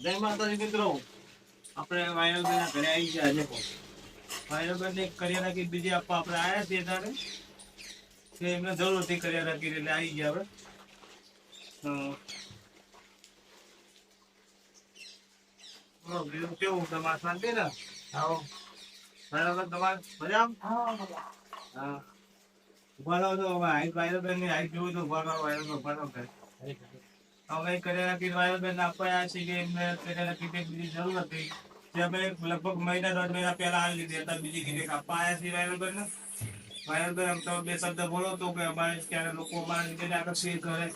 જય માતાજી મિત્રો. આપણે વાયરલબેન ઘરે આવી ગયા આજે વાયરલબેન ને કરિયાના કીટ બીજી આપવા આપણે આવ્યા છીએ ત્યારે. કે એમને જરૂર હતી કરિયાના કીટ એટલે આવી ગયા આપણે કેવું તમારે શાંતિ ને? આવો. વાયરલબેન તમારે મજામાં હા ઊભા રહો તો હવે હાઈટ વાયરલબેનની હાઈટ જોયું તો ઊભા રહો વાયરલબેન ઊભા રહો. અમે કરેલા કીટ વાયરલબેન આપવા છે કે એમને કરેલા કીટ બીજી જરૂર હતી. જે અમે લગભગ મહિના દોઢ મહિના પહેલા આવી લીધી હતા બીજી કીટ આપવા આવ્યા છીએ વાયરલબેન ને વાયરલબેન આમ તો બે શબ્દ બોલો તો કે અમારે ક્યારે લોકો અમારા રીતે આગળ શેર કરે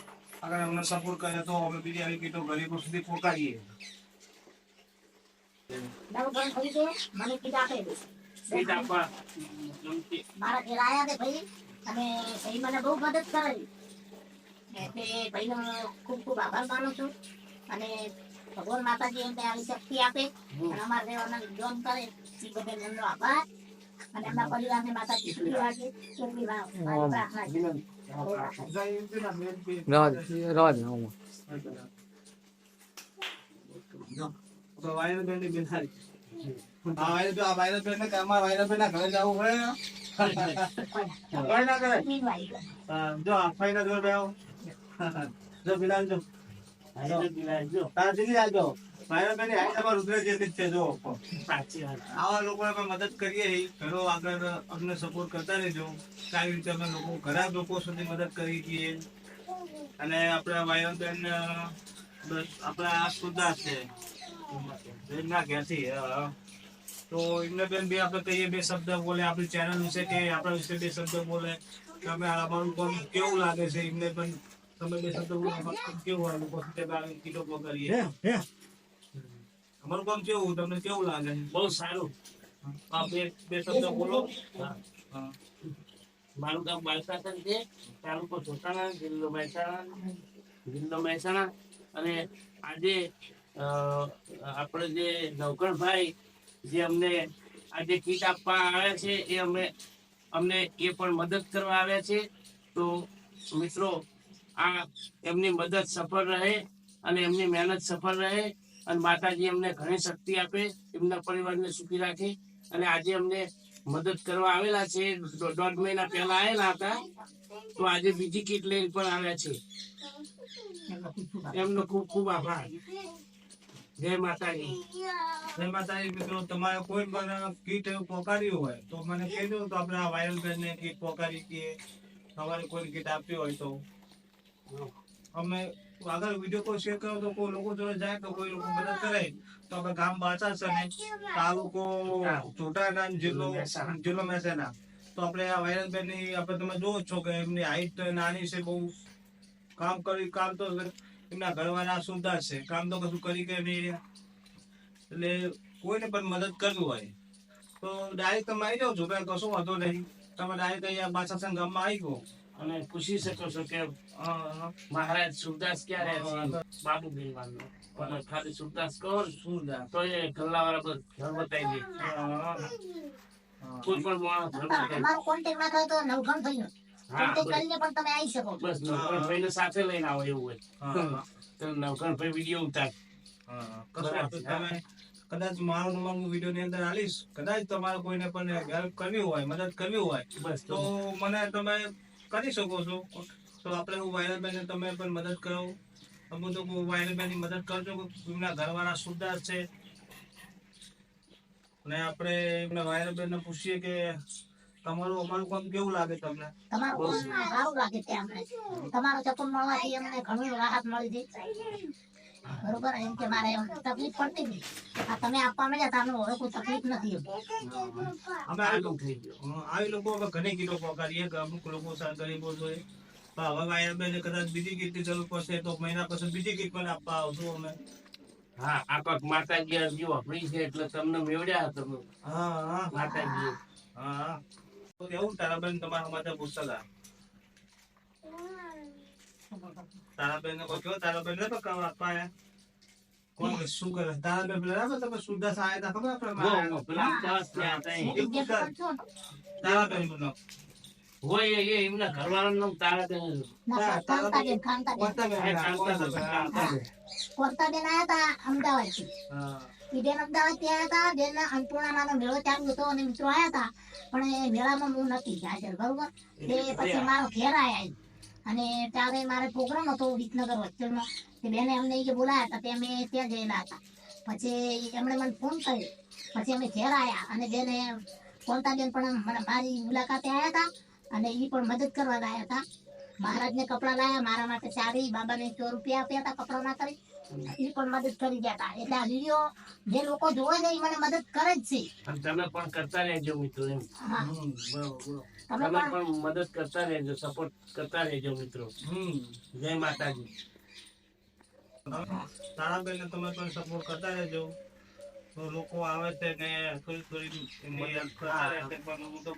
આગળ અમને સપોર્ટ કરે તો અમે બીજી આવી કીટો ગરીબો સુધી પહોંચાડીએ મારા ઘેર આયા તે ભાઈ અને ભાઈ મને બહુ મદદ કરેલી એટલે ભાઈનો ખૂબ ખૂબ આભાર માનું છું. અને ભગવાન માતાજી એમને આવી શક્તિ આપે. અને અમારા દેવાના જોન કરે. એ બદલ એમનો આભાર. અને એમના પરિવારને માતાજી સુખી રાખે. એટલી પ્રાર્થના. છે રાજ. રાજ. હું. તો વાયરલબેનની બિનહારી આ વાયરલ આ વાયરલબેન ને કે અમારા વાયરલબેન ના ઘરે. જવું હોય આવા લોકો મદદ કરીએ ઘરો આગળ અમને સપોર્ટ કરતા રહેજો સારી રીતે ઘણા લોકો સુધી મદદ કરી અને આપણા વાયોબેન બેન આપણા સુધા છે એમના ઘેરથી તો એમને બેન બી આપણે કહીએ બે શબ્દ બોલે આપણી ચેનલ વિશે કે આપણા વિશે બે શબ્દ બોલે કે અમે અમારું કેવું લાગે છે એમને પણ તમે બે શબ્દ કેવું લાગે પછી આવી કીટો કરીએ. અમારું કામ કેવું તમને કેવું લાગે? બહુ સારું. આ બે બે શબ્દ બોલો. મારું ગામ બાલસાસન છે. તાલુકો ચોટાણા જિલ્લો મહેસાણા જિલ્લો મહેસાણા. અને આજે અ, આપણે જે નવકણભાઈ જે અમને આજે કીટ આપવા આવ્યા છે એ અમે અમને એ પણ મદદ કરવા આવ્યા છે. તો મિત્રો આ એમની મદદ સફળ રહે અને એમની મહેનત સફળ રહે અને માતાજી એમને ઘણી શક્તિ આપે, એમના પરિવારને સુખી રાખે અને આજે અમને મદદ કરવા આવેલા છે. દોઢ મહિના પહેલા આવેલા હતા. તો આજે બીજી કીટ લઈને પણ આવ્યા છે. એમનો ખૂબ ખૂબ આભાર. જય માતાજી. જય માતાજી, મિત્રો, તમારે કોઈ પણ કીટ એવું પોકાર્યું હોય તો મને કહેજો તો આપણે આ વાયરલ બેન ને કીટ પોકારી કે તમારે કોઈ કીટ આપી હોય તો. અમે આગળ વીડિયો કોલ શેર કરો તો કોઈ લોકો જોડે જાય તો કોઈ લોકો મદદ કરે. તો આપણે ગામ બાચાસર ને તાલુકો ચોટાના જિલ્લો જિલ્લો મહેસાણા. તો આપણે આ વાયરલની આપણે તમે જોવો છો કે એમની હાઈટ નાની છે, બહુ કામ કરી, કામ તો એમના ઘરવાળા સુંદર છે. કામ તો કશું કરી કે નહીં. એટલે કોઈને પણ મદદ કરવી હોય તો ડાયરેક્ટ તમે આવી જાઓ છો. કઈ કશું વાંધો નહીં. તમે ડાયરેક્ટ અહીંયા બાચાસન ગામમાં આવી ગયો અને પૂછી શકો છો કે મહારાજ સુરદાસ ક્યારે બાબુ ભીલવાનો તમે ખાલી સુરદાસ કહો સુરદાસ. તો એ ગલ્લાવાળા પર ઘર બતાવી. કોઈ પણ માણસ ઘર બતાવી દે. કોન્ટેક્ટ ના થયો તો નવઘણ થઈ ગયો. કોન્ટેક્ટ કરીને પણ તમે આવી શકો. બસ નવકણભાઈ ને સાથે લઈને આવો એવું હોય. તો નવકણભાઈ વીડિયો ઉતાર. તમે કદાચ મારો નંબર વીડિયો ની અંદર આલીશ. કદાચ તમારે કોઈને પણ હેલ્પ કરવી હોય મદદ કરવી હોય બસ તો મને તમે કરી શકો છો. તો આપણે હું વાયરલ બેન તમે પણ મદદ કરો. અમુક તો વાયરલ બેનની મદદ કરજો એમના ઘરવાળા સુધાર છે. અને આપણે એમના વાયરલ બેન ને પૂછીએ કે તમારું અમારું કામ કેવું લાગે તમને? તમારું સારું લાગે છે અમને. તમારો ચપ્પલ મળવાથી અમને ઘણું રાહત મળી છે બરોબર? એમ કે મારે તકલીફ પડતી હતી. આ તમે આપવા મળ્યા તો હવે કોઈ તકલીફ નથી અમે આવી થઈ ગયો. લોકો આવી લોકો હવે ઘણી કરીએ કે અમુક લોકો ગરીબો જોઈએ હવે કદાચ બીજી કીટની જરૂર પડશે તો મહિના પછી બીજી કીટ પણ આપવા આવશું અમે. હા આ કોક માતાજી અરજી વાપરી છે એટલે તમને મેળ્યા તમે હા હા. માતાજી હા એવું તારાબેન તમારા માટે પૂછતા હતા. તારાબેન ને કહો તારાબેન ને તો કામ આપવા આયા કોણ શું કરે તારાબેન તમે ખબર આપણે પેલા ત્યાં? તારાબેન હોય એ- એમના ઘરવાળાનું નામ તારાબેન. તા બેન આયા તા. અન્નપૂર્ણામાનો મેળો ચાલુ હતો અને મિત્રો આયા તા. પણ એ મેળામાં હું નથી હાજર, બરોબર? એ પછી મારો ઘેર આયા. અને ત્યારે મારે પ્રોગ્રામ હતો વિસનગર હોસ્ટેલમાં બેને અમને એ બોલાયા હતા તે અમે ત્યાં ગયેલા હતા. પછી એમણે મને ફોન કર્યો. પછી અમે ઘેર આવ્યા અને બેને કોંતાબેન પણ મને મારી મુલાકાતે આવ્યા હતા અને એ પણ મદદ કરવા લાયા હતા મહારાજને કપડા લાયા, મારા માટે સાડી, બાબાને સો રૂપિયા આપ્યા હતા કપડાં ના કરી. ઈ પણ મદદ કરી ગયા હતા. એટલે આ વીડિયો જે લોકો જોવે છે એ મને મદદ કરે જ છે. અને તમે પણ કરતા રહેજો મિત્રો એમ. તમે પણ મદદ કરતા રહેજો સપોર્ટ કરતા રહેજો મિત્રો. જય માતાજી. તારાબેનને તમે પણ સપોર્ટ કરતા રહેજો. તો લોકો આવે છે ને થોડી થોડી મદદ કરતા રહે છે. પણ હું તો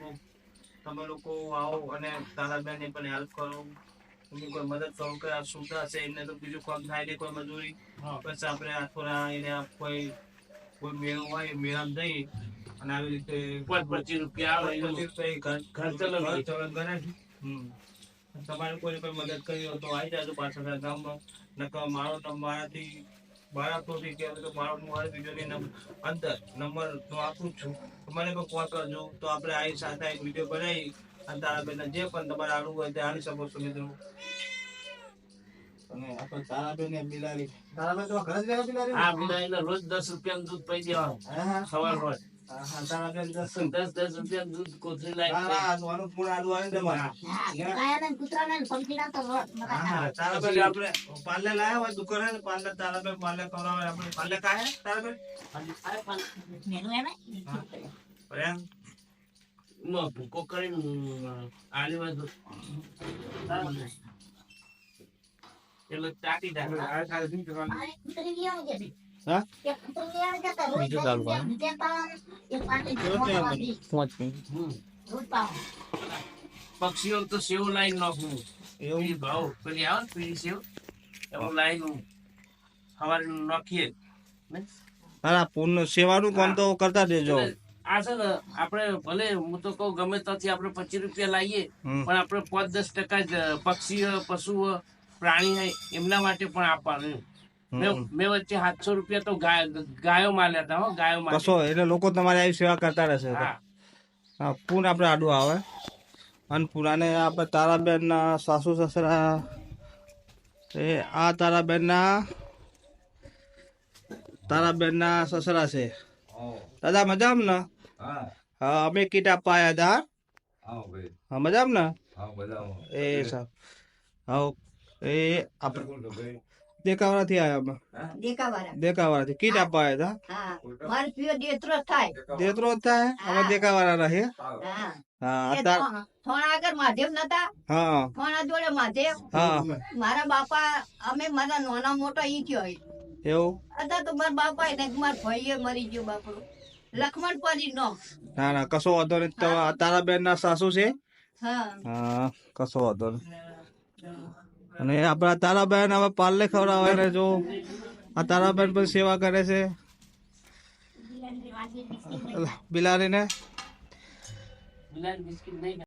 તમે લોકો આવો અને તારાબેનની પણ હેલ્પ કરો. એમની કોઈ મદદ કરો કે આ સુવિધા છે એમને તો બીજું કામ થાય નહીં કોઈ મજૂરી. બસ આપણે આ થોડા એને કોઈ કોઈ મેળો હોય મેળામાં જઈ અને આવી રીતે પચીસ રૂપિયા આવે ઘર ચલો કરે હમ. તમારે કોઈ કોઈ મદદ કરી હોય તો આવી જાજો પાછળ ગામમાં. નકર મારો નંબર મારાથી બાળકોથી કે તો મારો મોબાઈલ વિડીયોની ની અંદર નંબર તો આપું જ છું. તમારે મને કોઈ કોલ કરજો. તો આપણે આવી સાથે એક વીડિયો બનાવી. તારા બેન જે પણ તમારે આડું હોય તે આડી શકો છો મિત્રો. અને આપણે તારાબેન ને બિલાડી. તારાબેન તો ઘરે જ રહે બિલાડી આ બિલાડીને રોજ દસ રૂપિયાનું દૂધ પી દેવાનું. સવાર રોજ. હા તારાબેન દસ. દસ દસ રૂપિયાનું દૂધ કોથળી લાવી હા આનું પૂર્ણ આડું આવે ને તમારે હા કૂતરાને પંખીડા તો રોજ તારાબેન આપણે પાર્લર લાયા હોય દુકાને ને પાર્લર તારાબેન પાલે કરાવે આપણે પાર્લર કાયા તારાબેન મેનુ એને પ્રેમ. ભૂકો કરીને આલી બાજુ. એટલે ચાટી નાખે. પક્ષીઓ તો સેવ લાઈન નાખવું એવું? ભાવ. પેલી આવે ને પેલી સેવ? એવું લાઈન સવારે નાખીએ. હા પૂર્ણ સેવાનું કામ તો કરતા દેજો આ છે ને આપણે ભલે હું તો કહું ગમે ત્યાંથી આપણે પચીસ રૂપિયા લાવીએ પણ આપણે પાંચ દસ ટકા જ પક્ષી પશુ પ્રાણી એમના માટે પણ આપવાનું. મેં- વચ્ચે સાતસો રૂપિયા તો ગાય માલ્યા હતા હો ગાયો કશો એટલે લોકો તમારી આવી સેવા કરતા રહેશે હા. હા પૂન આપણે આડું આવે. અને પુરાને આપણે તારાબેનના સાસુ સસરા એ આ તારાબેનના તારાબેનના સસરા છે. દાદા મજામ ને? હા. અમે કીટ આપવા આવ્યા હતા હા મજામ ને? એ સાહેબ હા એ આપણે દેખાવાથી આવ્યા અમે. દેખાવાળા થી કીટ આપવા આવ્યા હા. મારે પીવો દેતરો થાય. હતા દેતરો થાય? અમે દેખાવાળા રહે. હા. હા. થો- આગળ નતા. હા. થોડા જોડે મહાદેવ. હા. મારા બાપા અમે મારા નાના મોટા ઈ થયો એવું? તો મારા બાપા ને મારા ભાઈએ મરી ગયો બાપડો. લક્ષ્મણ પરી નો ના ના કશો વાંધો નહીં. તો આ તારાબેન ના સાસુ છે? હા. હા કશો વાંધો નહીં. અને આપણા તારાબેન હવે પાર્લે ખવડાવે ને જો આ તારાબેન પણ સેવા કરે છે. બિલાડીને? બિલાડી બિસ્કિટ નહીં